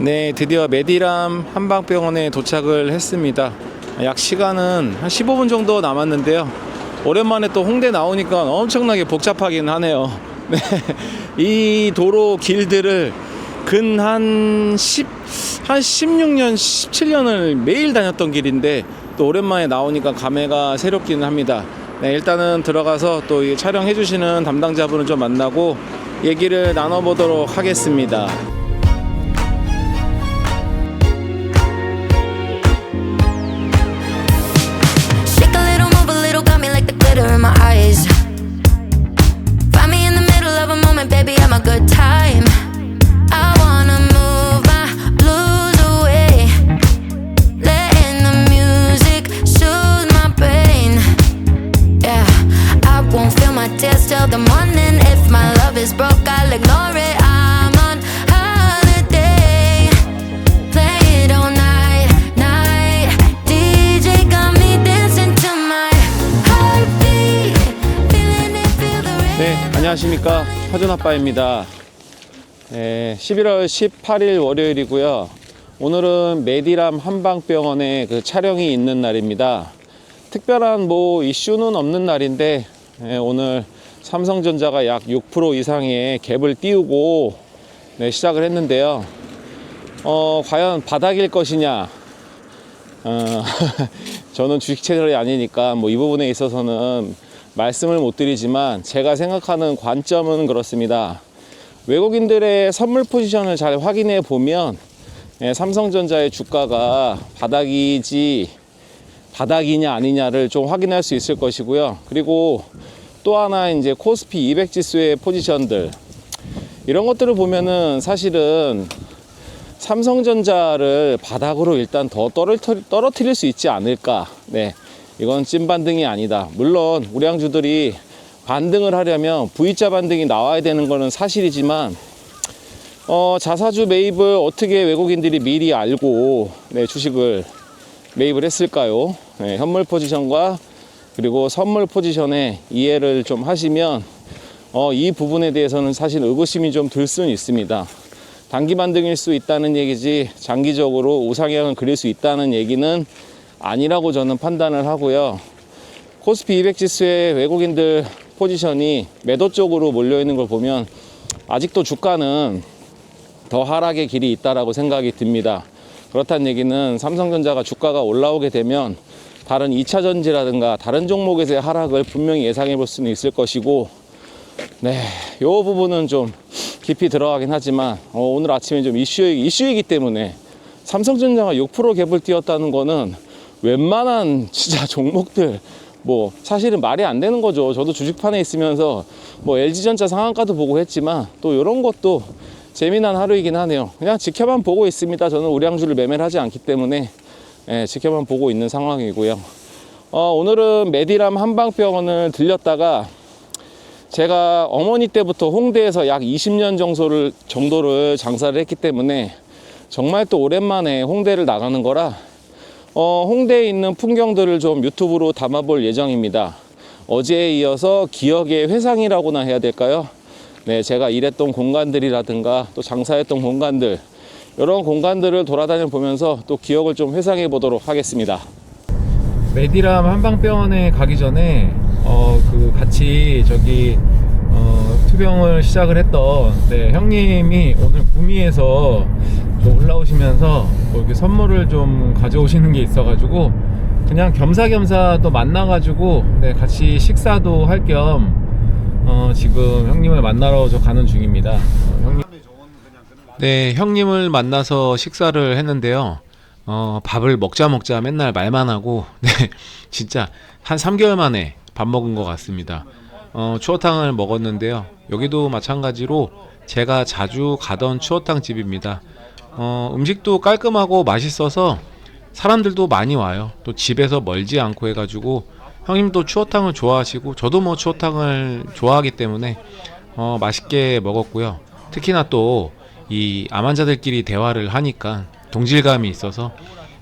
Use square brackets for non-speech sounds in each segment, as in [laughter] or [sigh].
네, 드디어 메디람 한방병원에 도착을 했습니다. 약 시간은 한 15분 정도 남았는데요. 오랜만에 또 홍대 나오니까 엄청나게 복잡하긴 하네요. [laughs] 네, 이 도로 길들을 근 한 10, 한 16년, 17년을 매일 다녔던 길인데 또 오랜만에 나오니까 감회가 새롭기는 합니다. 네, 일단은 들어가서 또이 촬영해주시는 담당자분을 좀 만나고 얘기를 나눠보도록 하겠습니다. 안녕하십니까. 화준아빠입니다. 네, 11월 18일 월요일이고요. 오늘은 메디람 한방병원에 그 촬영이 있는 날입니다. 특별한 뭐 이슈는 없는 날인데 예, 오늘 삼성전자가 약 6% 이상의 갭을 띄우고 네, 시작을 했는데요. 어, 과연 바닥일 것이냐? 어, [laughs] 저는 주식 채널이 아니니까 뭐 이 부분에 있어서는 말씀을 못 드리지만 제가 생각하는 관점은 그렇습니다. 외국인들의 선물 포지션을 잘 확인해 보면 예, 삼성전자의 주가가 바닥이지 바닥이냐 아니냐를 좀 확인할 수 있을 것이고요. 그리고 또 하나 이제 코스피 200 지수의 포지션들 이런 것들을 보면은 사실은 삼성전자를 바닥으로 일단 더 떨어뜨- 떨어뜨릴 수 있지 않을까. 네. 이건 찐 반등이 아니다. 물론 우량주들이 반등을 하려면 V자 반등이 나와야 되는 거는 사실이지만 어, 자사주 매입을 어떻게 외국인들이 미리 알고 네, 주식을 매입을 했을까요? 네, 현물 포지션과 그리고 선물 포지션의 이해를 좀 하시면 어, 이 부분에 대해서는 사실 의구심이 좀 들 수는 있습니다. 단기 반등일 수 있다는 얘기지 장기적으로 우상향을 그릴 수 있다는 얘기는 아니라고 저는 판단을 하고요. 코스피 200 지수의 외국인들 포지션이 매도 쪽으로 몰려 있는 걸 보면 아직도 주가는 더 하락의 길이 있다라고 생각이 듭니다. 그렇다는 얘기는 삼성전자가 주가가 올라오게 되면 다른 2차 전지라든가 다른 종목에서의 하락을 분명히 예상해 볼 수는 있을 것이고 네, 요 부분은 좀 깊이 들어가긴 하지만 어, 오늘 아침에 좀 이슈, 이슈이기 때문에 삼성전자가 6% 갭을 띄웠다는 거는 웬만한 진짜 종목들 뭐 사실은 말이 안 되는 거죠. 저도 주식판에 있으면서 뭐 LG전자 상한가도 보고 했지만 또 이런 것도 재미난 하루이긴 하네요. 그냥 지켜만 보고 있습니다. 저는 우량주를 매매를 하지 않기 때문에 예, 지켜만 보고 있는 상황이고요. 어, 오늘은 메디람 한방병원을 들렸다가 제가 어머니 때부터 홍대에서 약 20년 정도를, 정도를 장사를 했기 때문에 정말 또 오랜만에 홍대를 나가는 거라 어, 홍대에 있는 풍경들을 좀 유튜브로 담아볼 예정입니다. 어제에 이어서 기억의 회상이라고나 해야 될까요? 네, 제가 일했던 공간들이라든가 또 장사했던 공간들 이런 공간들을 돌아다녀 보면서 또 기억을 좀 회상해 보도록 하겠습니다. 메디람 한방병원에 가기 전에 어 그 같이 저기 어 투병을 시작을 했던 네, 형님이 오늘 구미에서 좀 올라오시면서 뭐 이렇게 선물을 좀 가져오시는 게 있어가지고 그냥 겸사겸사 또 만나가지고 네, 같이 식사도 할겸 어, 지금 형님을 만나러 저 가는 중입니다. 어, 형님. 네, 형님을 만나서 식사를 했는데요. 어, 밥을 먹자 먹자 맨날 말만 하고, [laughs] 네, 진짜 한 3개월 만에 밥 먹은 것 같습니다. 어, 추어탕을 먹었는데요. 여기도 마찬가지로 제가 자주 가던 추어탕 집입니다. 어, 음식도 깔끔하고 맛있어서 사람들도 많이 와요. 또 집에서 멀지 않고 해가지고 형님도 추어탕을 좋아하시고 저도 뭐 추어탕을 좋아하기 때문에 어, 맛있게 먹었고요. 특히나 또 이 암 환자들끼리 대화를 하니까 동질감이 있어서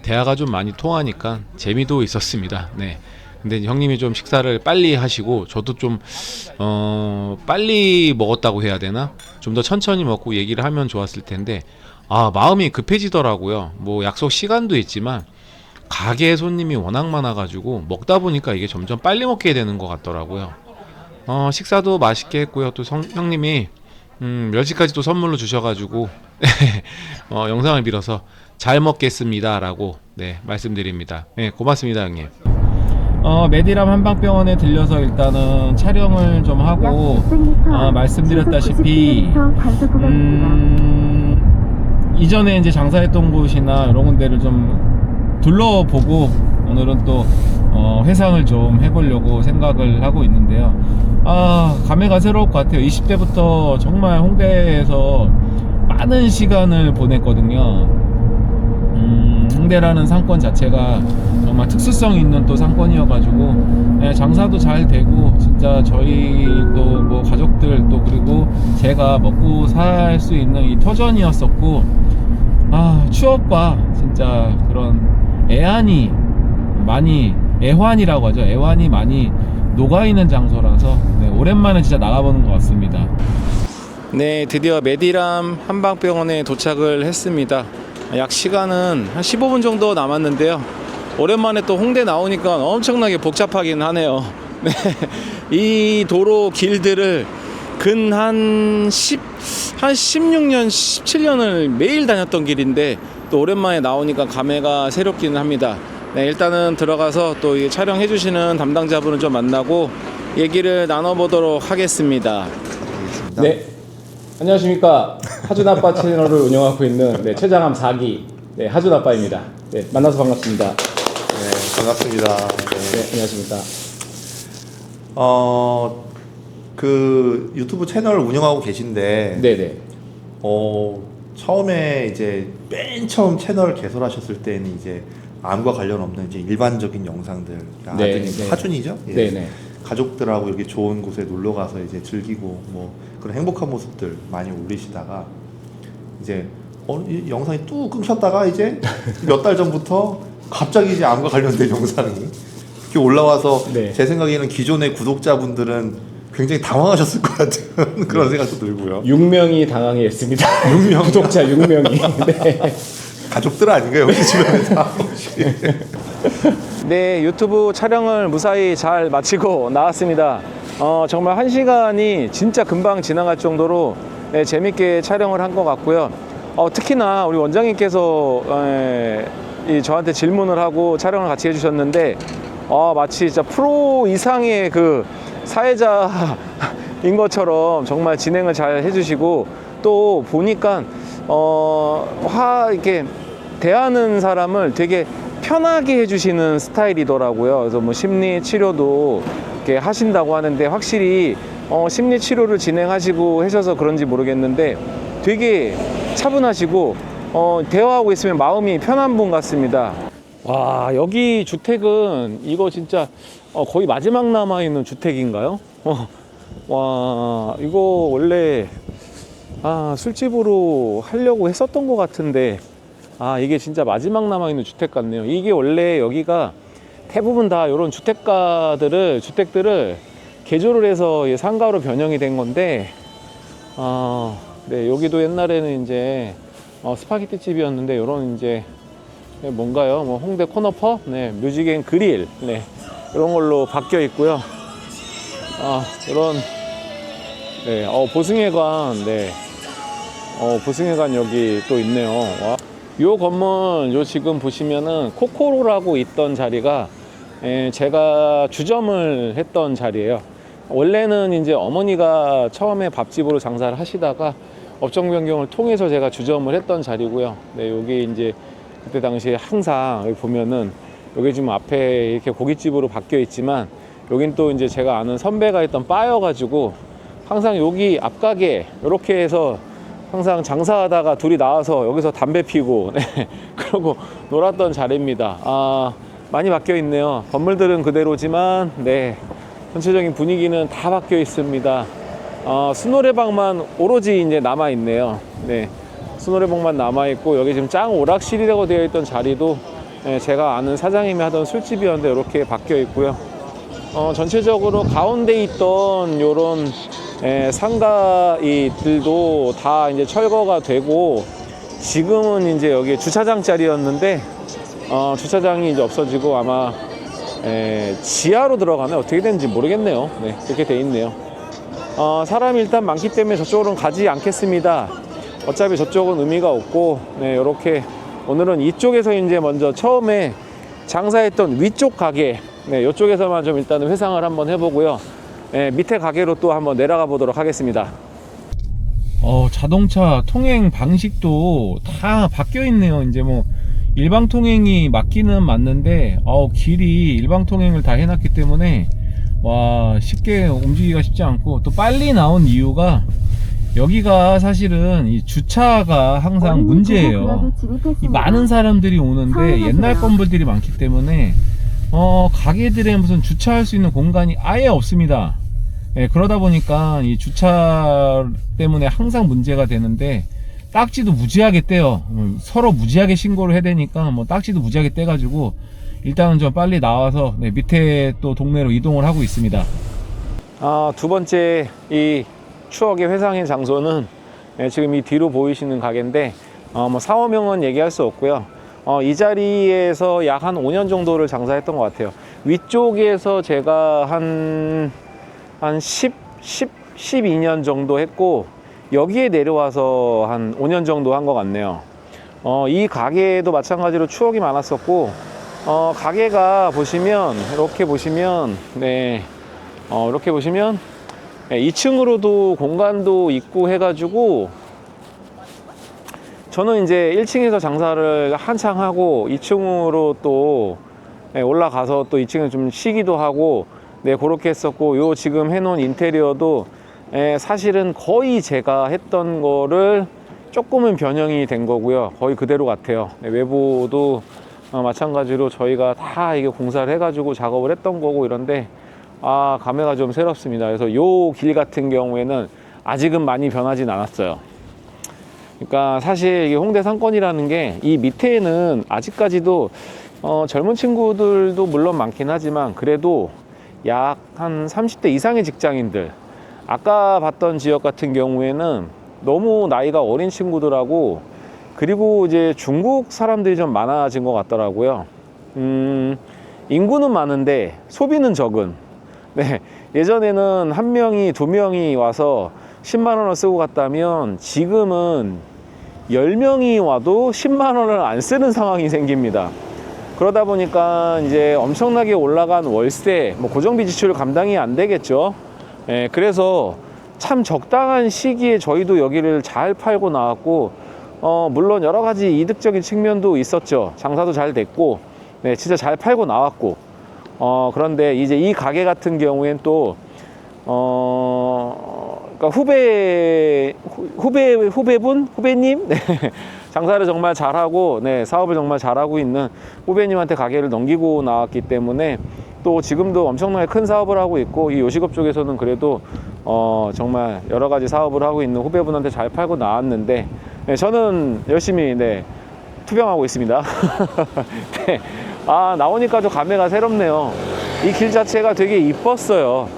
대화가 좀 많이 통하니까 재미도 있었습니다. 네. 근데 형님이 좀 식사를 빨리 하시고 저도 좀 어, 빨리 먹었다고 해야 되나? 좀 더 천천히 먹고 얘기를 하면 좋았을 텐데 아 마음이 급해지더라고요. 뭐 약속 시간도 있지만 가게 손님이 워낙 많아가지고 먹다 보니까 이게 점점 빨리 먹게 되는 것 같더라고요. 어 식사도 맛있게 했고요. 또 성, 형님이 음, 멸치까지 또 선물로 주셔가지고 [laughs] 어, 영상을 빌어서 잘 먹겠습니다라고 네 말씀드립니다. 네 고맙습니다 형님. 어, 메디람 한방병원에 들려서 일단은 촬영을 좀 하고 아, 말씀드렸다시피 음, 이전에 이제 장사했던 곳이나 이런 군데를 좀 둘러보고 오늘은 또 어, 회상을 좀 해보려고 생각을 하고 있는데요. 아, 감회가 새로울 것 같아요. 20대부터 정말 홍대에서 많은 시간을 보냈거든요. 음, 홍대라는 상권 자체가 정말 특수성 있는 또 상권이어가지고 네, 장사도 잘 되고 진짜 저희 또 뭐 가족들 제가 먹고 살 수 있는 이 터전이었었고 아 추억과 진짜 그런 애환이 많이 애환이라고 하죠 애환이 많이 녹아있는 장소라서 네, 오랜만에 진짜 나가보는 것 같습니다 네 드디어 메디람 한방병원에 도착을 했습니다 약 시간은 한 15분 정도 남았는데요. 오랜만에 또 홍대 나오니까 엄청나게 복잡하긴 하네요. [laughs] 네. 이 도로 길들을 근 한 10, 한 16년, 17년을 매일 다녔던 길인데 또 오랜만에 나오니까 감회가 새롭기는 합니다. 네, 일단은 들어가서 또이 촬영해 주시는 담당자분을 좀 만나고 얘기를 나눠보도록 하겠습니다. 네, 안녕하십니까 하준 아빠 [laughs] 채널을 운영하고 있는 네, 최장암 4기 네, 하준 아빠입니다. 네, 만나서 반갑습니다. 네, 반갑습니다. 네, 네. 안녕하십니까. 어, 그 유튜브 채널 운영하고 계신데, 네, 네, 어, 처음에 이제 맨 처음 채널 개설하셨을 때는 이제 암과 관련 없는 이제 일반적인 영상들, 네, 아드님 네. 하준이죠? 예. 네, 네, 가족들하고 이렇게 좋은 곳에 놀러 가서 이제 즐기고 뭐 그런 행복한 모습들 많이 올리시다가 이제 어, 이 영상이 뚝 끊겼다가 이제 [laughs] 몇 달 전부터 갑자기 이제 암과 관련된 영상이 이렇게 올라와서 네. 제 생각에는 기존의 구독자분들은 굉장히 당황하셨을 것 같은 [laughs] 그런 생각도 들고요. 6명이 당황해 했습니다. [laughs] 6명 구독자 6명이. [laughs] 네. 가족들 아닌가요? 여기 주변에 다? 네, 유튜브 촬영을 무사히 잘 마치고 나왔습니다. 어, 정말 한 시간이 진짜 금방 지나갈 정도로 네, 재밌게 촬영을 한 것 같고요. 어, 특히나 우리 원장님께서 에, 이 저한테 질문을 하고 촬영을 같이 해주셨는데 어, 마치 진짜 프로 이상의 그 사회자인 것처럼 정말 진행을 잘 해주시고 또 보니까 어, 화 이렇게 대하는 사람을 되게 편하게 해주시는 스타일이더라고요. 그래서 뭐 심리 치료도 이렇게 하신다고 하는데 확실히 어, 심리 치료를 진행하시고 하셔서 그런지 모르겠는데 되게 차분하시고 어, 대화하고 있으면 마음이 편한 분 같습니다. 와 여기 주택은 이거 진짜 어, 거의 마지막 남아 있는 주택인가요? 어, 와 이거 원래 아 술집으로 하려고 했었던 것 같은데 아 이게 진짜 마지막 남아있는 주택 같네요 이게 원래 여기가 대부분 다 이런 주택가들을 주택들을 개조를 해서 이 상가로 변형이 된 건데 아, 네 여기도 옛날에는 이제 어, 스파게티 집이었는데 이런 이제 뭔가요 뭐 홍대 코너퍼 네 뮤직 앤 그릴 네 이런 걸로 바뀌어 있고요 아 이런 네, 어, 보승회관, 네. 어, 보승회관 여기 또 있네요. 와. 요 건물, 요 지금 보시면은 코코로라고 있던 자리가, 예, 제가 주점을 했던 자리예요. 원래는 이제 어머니가 처음에 밥집으로 장사를 하시다가 업종 변경을 통해서 제가 주점을 했던 자리고요. 네, 여기 이제 그때 당시에 항상 여기 보면은 여기 지금 앞에 이렇게 고깃집으로 바뀌어 있지만 여긴 또 이제 제가 아는 선배가 있던 바여가지고 항상 여기 앞가게 이렇게 해서 항상 장사하다가 둘이 나와서 여기서 담배 피고 [laughs] 네, 그러고 놀았던 자리입니다. 아 많이 바뀌어 있네요. 건물들은 그대로지만 네 전체적인 분위기는 다 바뀌어 있습니다. 아, 수노래방만 오로지 이제 남아 있네요. 네 수노래방만 남아 있고 여기 지금 짱 오락실이라고 되어 있던 자리도 네, 제가 아는 사장님이 하던 술집이었는데 이렇게 바뀌어 있고요. 어, 전체적으로 가운데 있던 요런 에, 상가이들도 다 이제 철거가 되고 지금은 이제 여기 주차장 자리였는데 어, 주차장이 이제 없어지고 아마 에, 지하로 들어가면 어떻게 되는지 모르겠네요. 네, 그렇게 돼 있네요. 어, 사람이 일단 많기 때문에 저쪽으로는 가지 않겠습니다. 어차피 저쪽은 의미가 없고, 네, 이렇게 오늘은 이쪽에서 이제 먼저 처음에 장사했던 위쪽 가게, 네, 이쪽에서만 좀 일단은 회상을 한번 해보고요. 네, 밑에 가게로 또 한번 내려가 보도록 하겠습니다. 어, 자동차 통행 방식도 다 바뀌어 있네요. 이제 뭐 일방 통행이 맞기는 맞는데 어, 길이 일방 통행을 다 해놨기 때문에 와 쉽게 움직이기가 쉽지 않고 또 빨리 나온 이유가 여기가 사실은 이 주차가 항상 문제예요. 이 많은 사람들이 오는데 옛날 건물들이 많기 때문에 어 가게들에 무슨 주차할 수 있는 공간이 아예 없습니다. 예, 그러다 보니까 이 주차 때문에 항상 문제가 되는데 딱지도 무지하게 떼요. 음, 서로 무지하게 신고를 해야 되니까 뭐 딱지도 무지하게 떼가지고 일단은 좀 빨리 나와서 네, 밑에 또 동네로 이동을 하고 있습니다. 아, 두 번째 이 추억의 회상의 장소는 예, 지금 이 뒤로 보이시는 가게인데 어, 뭐 사업명은 얘기할 수 없고요. 어, 이 자리에서 약 한 5년 정도를 장사했던 것 같아요. 위쪽에서 제가 한, 한 10, 10, 12년 정도 했고, 여기에 내려와서 한 5년 정도 한 것 같네요. 어, 이 가게도 마찬가지로 추억이 많았었고, 어, 가게가 보시면, 이렇게 보시면, 네, 어, 이렇게 보시면, 2층으로도 공간도 있고 해가지고, 저는 이제 1층에서 장사를 한창 하고 2층으로 또 예, 올라가서 또 2층에 좀 쉬기도 하고 네 그렇게 했었고 요 지금 해놓은 인테리어도 예, 사실은 거의 제가 했던 거를 조금은 변형이 된 거고요. 거의 그대로 같아요. 네, 외부도 어, 마찬가지로 저희가 다 이게 공사를 해가지고 작업을 했던 거고 이런데 아 감회가 좀 새롭습니다 그래서 요 길 같은 경우에는 아직은 많이 변하진 않았어요 그러니까 사실 홍대 상권이라는 게 이 밑에는 아직까지도 어, 젊은 친구들도 물론 많긴 하지만 그래도 약 한 30대 이상의 직장인들 아까 봤던 지역 같은 경우에는 너무 나이가 어린 친구들하고 그리고 이제 중국 사람들이 좀 많아진 것 같더라고요. 음, 인구는 많은데 소비는 적은. 네, 예전에는 한 명이 두 명이 와서 10만 원을 쓰고 갔다면 지금은 10명이 와도 10만 원을 안 쓰는 상황이 생깁니다. 그러다 보니까 이제 엄청나게 올라간 월세, 뭐 고정비 지출 감당이 안 되겠죠. 예, 그래서 참 적당한 시기에 저희도 여기를 잘 팔고 나왔고, 어, 물론 여러 가지 이득적인 측면도 있었죠. 장사도 잘 됐고, 네, 진짜 잘 팔고 나왔고, 어, 그런데 이제 이 가게 같은 경우엔 또, 어, 그러니까 후배, 후- 후배, 후배분? 후배님? [laughs] 네. 장사를 정말 잘하고, 네, 사업을 정말 잘하고 있는 후배님한테 가게를 넘기고 나왔기 때문에 또 지금도 엄청나게 큰 사업을 하고 있고, 이 요식업 쪽에서는 그래도, 어, 정말 여러 가지 사업을 하고 있는 후배분한테 잘 팔고 나왔는데, 네, 저는 열심히, 네, 투병하고 있습니다. [laughs] 네. 아, 나오니까 좀 감회가 새롭네요. 이 길 자체가 되게 이뻤어요.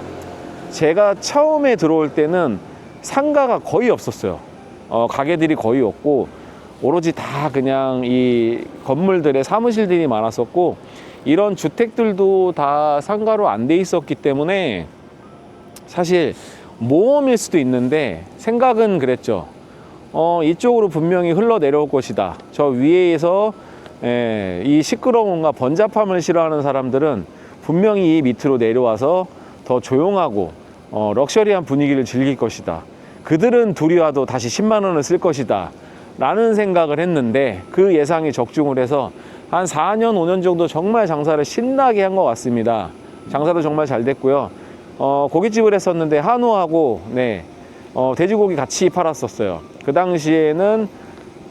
제가 처음에 들어올 때는 상가가 거의 없었어요. 어, 가게들이 거의 없고, 오로지 다 그냥 이 건물들의 사무실들이 많았었고, 이런 주택들도 다 상가로 안 돼 있었기 때문에 사실 모험일 수도 있는데 생각은 그랬죠. 어, 이쪽으로 분명히 흘러 내려올 것이다. 저 위에서 에, 이 시끄러움과 번잡함을 싫어하는 사람들은 분명히 이 밑으로 내려와서 더 조용하고 어, 럭셔리한 분위기를 즐길 것이다. 그들은 둘이 와도 다시 10만 원을 쓸 것이다. 라는 생각을 했는데 그 예상이 적중을 해서 한 4년, 5년 정도 정말 장사를 신나게 한 것 같습니다. 장사도 정말 잘 됐고요. 어, 고깃집을 했었는데 한우하고 네, 어, 돼지고기 같이 팔았었어요. 그 당시에는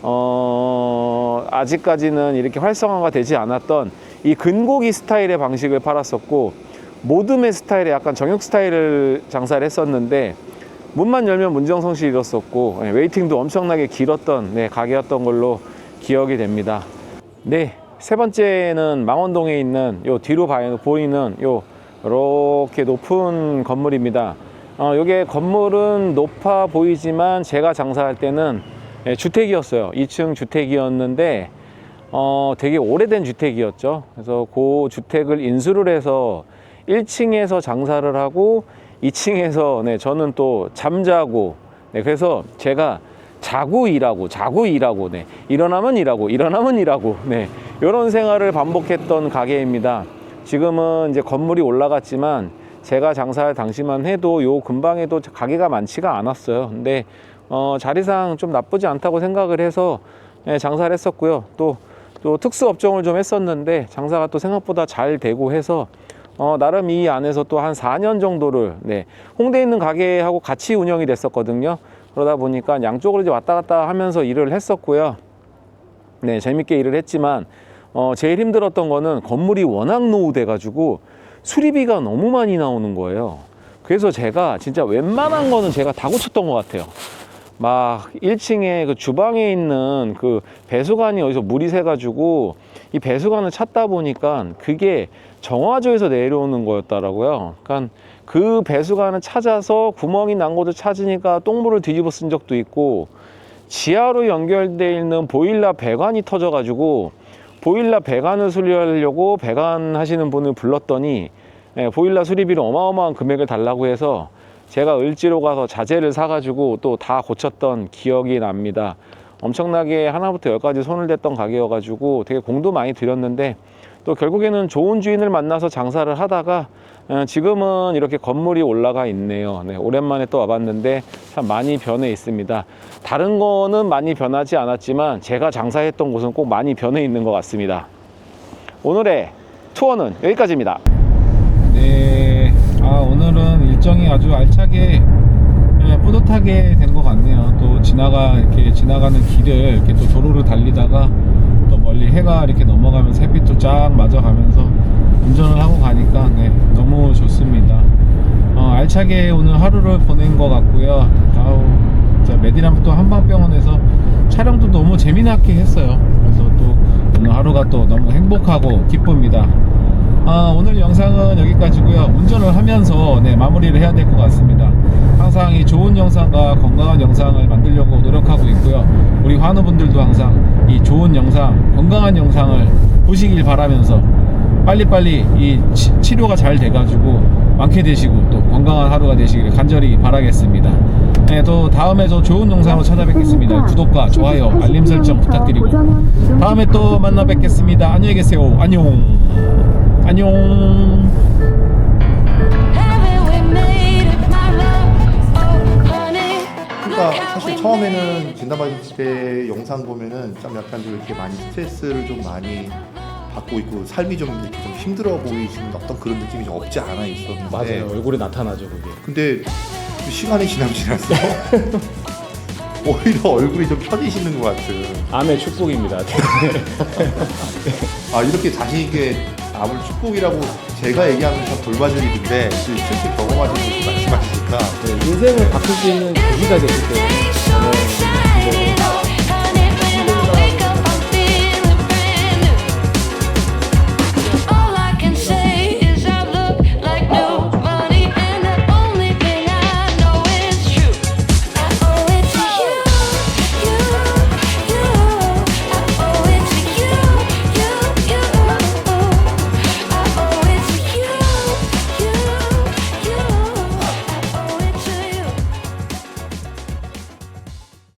어, 아직까지는 이렇게 활성화가 되지 않았던 이 근고기 스타일의 방식을 팔았었고 모듬의 스타일의 약간 정육 스타일을 장사를 했었는데 문만 열면 문정성시 이뤘었고 네, 웨이팅도 엄청나게 길었던 네, 가게였던 걸로 기억이 됩니다. 네, 세 번째는 망원동에 있는 요 뒤로 봐- 보이는 요 이렇게 높은 건물입니다. 어, 요게 건물은 높아 보이지만 제가 장사할 때는 예, 주택이었어요. 2층 주택이었는데 어, 되게 오래된 주택이었죠. 그래서 그 주택을 인수를 해서 1층에서 장사를 하고 2층에서 네, 저는 또 잠자고 네, 그래서 제가 자고 일하고 자고 일하고 네, 일어나면 일하고 일어나면 일하고 네, 이런 생활을 반복했던 가게입니다. 지금은 이제 건물이 올라갔지만 제가 장사할 당시만 해도 요 근방에도 가게가 많지가 않았어요. 근데 어, 자리상 좀 나쁘지 않다고 생각을 해서 예, 장사를 했었고요. 또, 또 특수 업종을 좀 했었는데 장사가 또 생각보다 잘 되고 해서 어, 나름 이 안에서 또 한 4년 정도를 네, 홍대에 있는 가게하고 같이 운영이 됐었거든요. 그러다 보니까 양쪽으로 이제 왔다 갔다 하면서 일을 했었고요. 네, 재밌게 일을 했지만 어, 제일 힘들었던 거는 건물이 워낙 노후돼 가지고 수리비가 너무 많이 나오는 거예요. 그래서 제가 진짜 웬만한 거는 제가 다 고쳤던 것 같아요. 막 1층에 그 주방에 있는 그 배수관이 어디서 물이 새가지고 이 배수관을 찾다 보니까 그게 정화조에서 내려오는 거였더라고요. 그러니까 그 배수관을 찾아서 구멍이 난 곳을 찾으니까 똥물을 뒤집어 쓴 적도 있고 지하로 연결되어 있는 보일러 배관이 터져가지고 보일러 배관을 수리하려고 배관 하시는 분을 불렀더니 예, 보일러 수리비를 어마어마한 금액을 달라고 해서 제가 을지로 가서 자재를 사가지고 또 다 고쳤던 기억이 납니다. 엄청나게 하나부터 열까지 손을 댔던 가게여가지고 되게 공도 많이 들였는데 또 결국에는 좋은 주인을 만나서 장사를 하다가 어, 지금은 이렇게 건물이 올라가 있네요. 네, 오랜만에 또 와봤는데 참 많이 변해 있습니다. 다른 거는 많이 변하지 않았지만 제가 장사했던 곳은 꼭 많이 변해 있는 것 같습니다. 오늘의 투어는 여기까지입니다. 네. 아, 오늘은 아주 알차게 예, 뿌듯하게 된 것 같네요. 또 지나가 이렇게 지나가는 길을 이렇게 또 도로를 달리다가 또 멀리 해가 이렇게 넘어가면서 햇빛도 쫙 맞아가면서 운전을 하고 가니까 네, 너무 좋습니다. 어, 알차게 오늘 하루를 보낸 것 같고요. 아우, 진짜 메디람 또 한방병원에서 촬영도 너무 재미나게 했어요. 그래서 또 오늘 하루가 또 너무 행복하고 기쁩니다. 아, 오늘 영상은 여기까지고요. 운전을 하면서 네, 마무리를 해야 될 것 같습니다. 항상 이 좋은 영상과 건강한 영상을 만들려고 노력하고 있고요. 우리 환우분들도 항상 이 좋은 영상, 건강한 영상을 보시길 바라면서 빨리빨리 이 치, 치료가 잘 돼가지고 많게 되시고 또 건강한 하루가 되시길 간절히 바라겠습니다. 네, 또 다음에 더 좋은 영상으로 찾아뵙겠습니다. 구독과 좋아요, 알림 설정 부탁드리고 다음에 또 만나 뵙겠습니다. 안녕히 계세요. 안녕. 안녕. Oh. 그러니까 사실 처음에는 진단받을 때 영상 보면은 좀 약간 좀 이렇게 많이 스트레스를 좀 많이 받고 있고 삶이 좀 이렇게 좀 힘들어 보이시는 어떤 그런 느낌이 좀 없지 않아 있었는데 얼굴에 나타나죠 그게. 근데 시간이 지나면 지났어 [laughs] 오히려 얼굴이 좀 펴지시는 것 같은 암의 축복입니다. [laughs] 아 이렇게 자신 있게 아무리 축복이라고 제가 얘기하면 참 돌봐줄 일인데 실제 경험하신 분이 말씀하시니까. 인생을 바꿀 수 있는 계기가 됐기 때문에